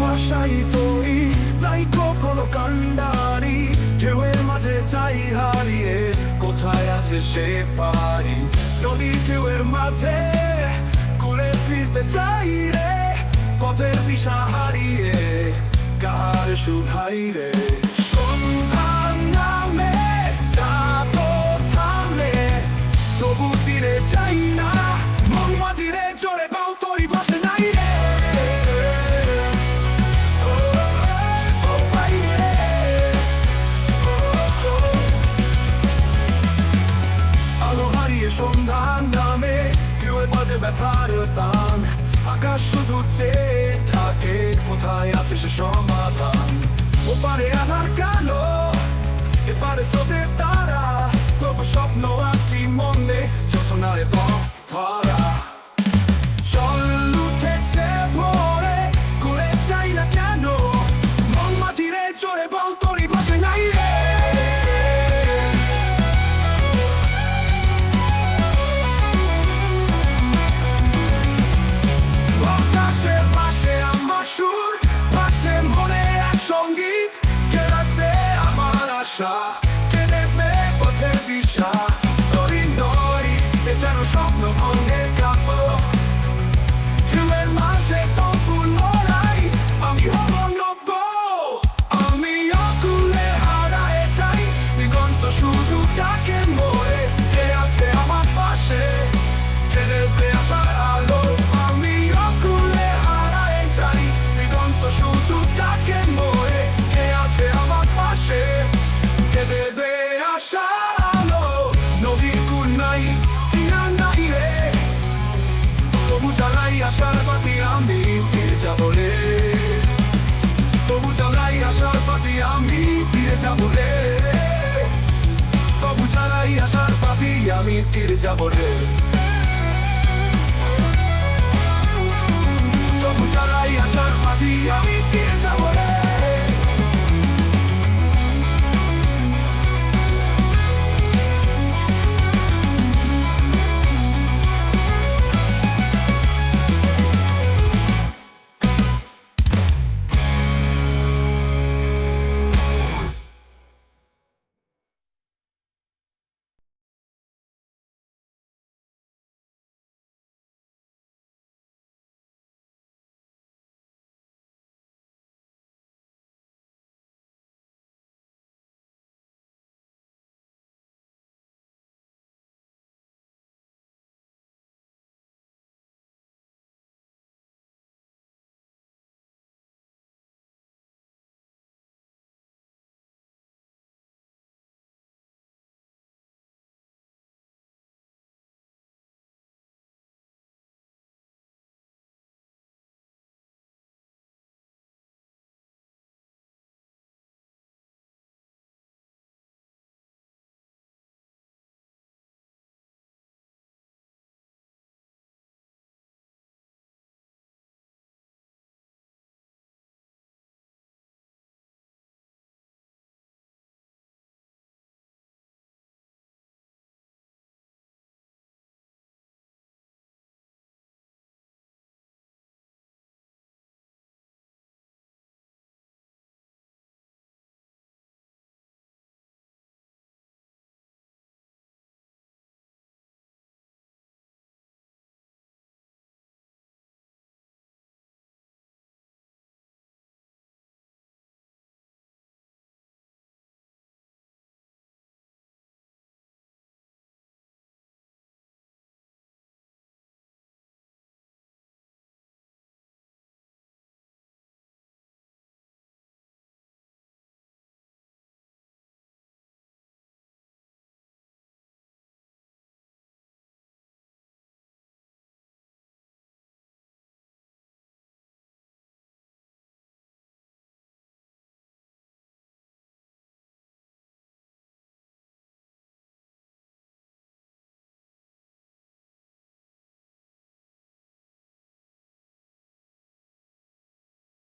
ভাষাই কোনো কান্ডারি ঢেউয়ের মাঝে চাই হারিয়ে কোথায় আছে সে পারি? নদী ঢেউয়ের মাঝে কুলে চাই রে, পথের দিশা হারিয়ে কাহার সুধাই রে সন্ধান নামে যাব থামে, তবু তীরে চাই না মন মাঝিরে জোরে পাও, তরি ভাসে নাই রে। আলো হারিয়ে সন্ধান ব্যথার টান। আকাশ শুধু চেয়ে থাকে, কোথায় আছে সে সমাধান? ওপারে আধার কালো, এপারে সোতে তারা, তবু স্বপ্ন আশা কে দেবে পথের দিশা তরি নয় যেন স্বপ্ন ভঙ্গে কাঁপো ঢেউয়ের মাঝে রে। তবু জানাই আশার পাতি আমি তীর যাব রে।